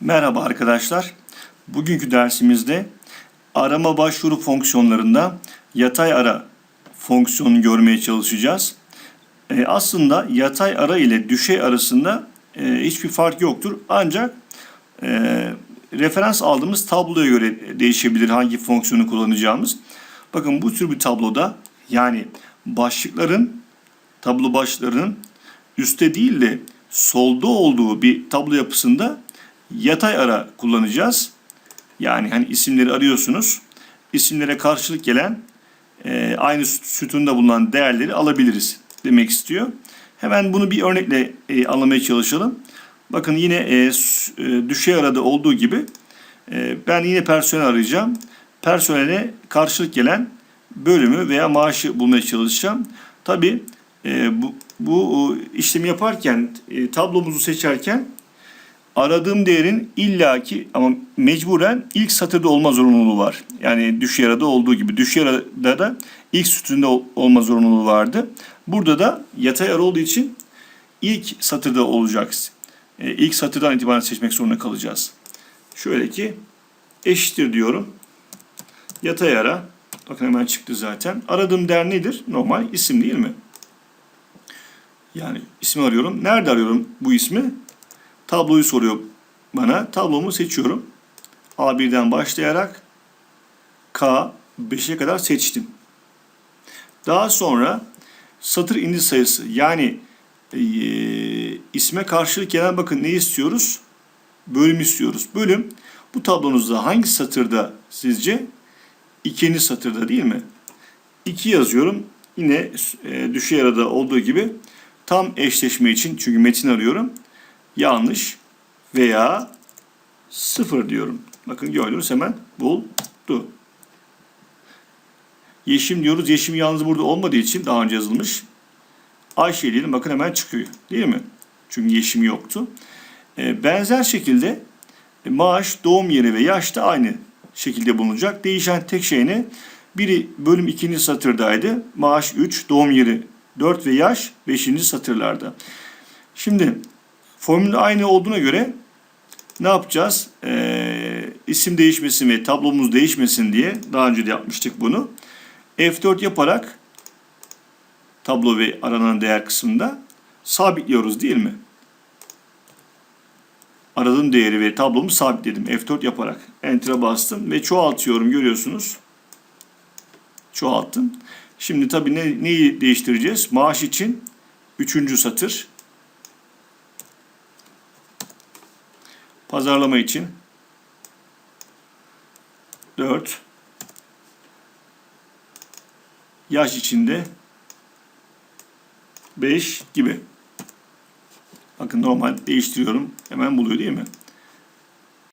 Merhaba arkadaşlar. Bugünkü dersimizde arama başvuru fonksiyonlarında yatay ara fonksiyonunu görmeye çalışacağız. E, aslında yatay ara ile düşey arasında e, hiçbir fark yoktur. Ancak e, referans aldığımız tabloya göre değişebilir hangi fonksiyonu kullanacağımız. Bakın bu tür bir tabloda yani başlıkların tablo başlıklarının üstte değil de solda olduğu bir tablo yapısında yatay ara kullanacağız. Yani hani isimleri arıyorsunuz. İsimlere karşılık gelen e, aynı sütunda bulunan değerleri alabiliriz demek istiyor. Hemen bunu bir örnekle e, anlamaya çalışalım. Bakın yine e, e, düşey arada olduğu gibi e, ben yine personel arayacağım. Personele karşılık gelen bölümü veya maaşı bulmaya çalışacağım. Tabi bu, bu işlemi yaparken e, tablomuzu seçerken aradığım değerin illaki ama mecburen ilk satırda olma zorunluluğu var. Yani düşey arada olduğu gibi düşey arada da ilk sütunda ol- olma zorunluluğu vardı. Burada da yatay ara olduğu için ilk satırda olacak. E, ilk satırdan itibaren seçmek zorunda kalacağız. Şöyle ki eşittir diyorum. Yatay ara. Bakın hemen çıktı zaten. Aradığım değer nedir? Normal isim değil mi? Yani ismi arıyorum. Nerede arıyorum bu ismi? Tabloyu soruyor bana. Tablomu seçiyorum. A1'den başlayarak K 5'e kadar seçtim. Daha sonra satır indi sayısı yani e, isme karşılık gelen bakın ne istiyoruz? Bölüm istiyoruz. Bölüm bu tablonuzda hangi satırda sizce? İkinci satırda değil mi? 2 yazıyorum. Yine e, düşey arada olduğu gibi tam eşleşme için çünkü metin arıyorum. Yanlış veya sıfır diyorum. Bakın gördünüz hemen buldu. Yeşim diyoruz. Yeşim yalnız burada olmadığı için daha önce yazılmış. Ayşe diyelim bakın hemen çıkıyor. Değil mi? Çünkü yeşim yoktu. E, benzer şekilde e, maaş, doğum yeri ve yaş da aynı şekilde bulunacak. Değişen tek şey ne? Biri bölüm ikinci satırdaydı. Maaş 3, doğum yeri 4 ve yaş 5. satırlarda. Şimdi formül aynı olduğuna göre ne yapacağız? Ee, isim değişmesin ve tablomuz değişmesin diye daha önce de yapmıştık bunu. F4 yaparak tablo ve aranan değer kısmında sabitliyoruz değil mi? Aradığım değeri ve tablomu sabitledim F4 yaparak. Enter'a bastım ve çoğaltıyorum görüyorsunuz. Çoğalttım. Şimdi tabii ne, neyi değiştireceğiz? Maaş için 3. satır. Pazarlama için 4. Yaş içinde 5 gibi. Bakın normal değiştiriyorum. Hemen buluyor değil mi?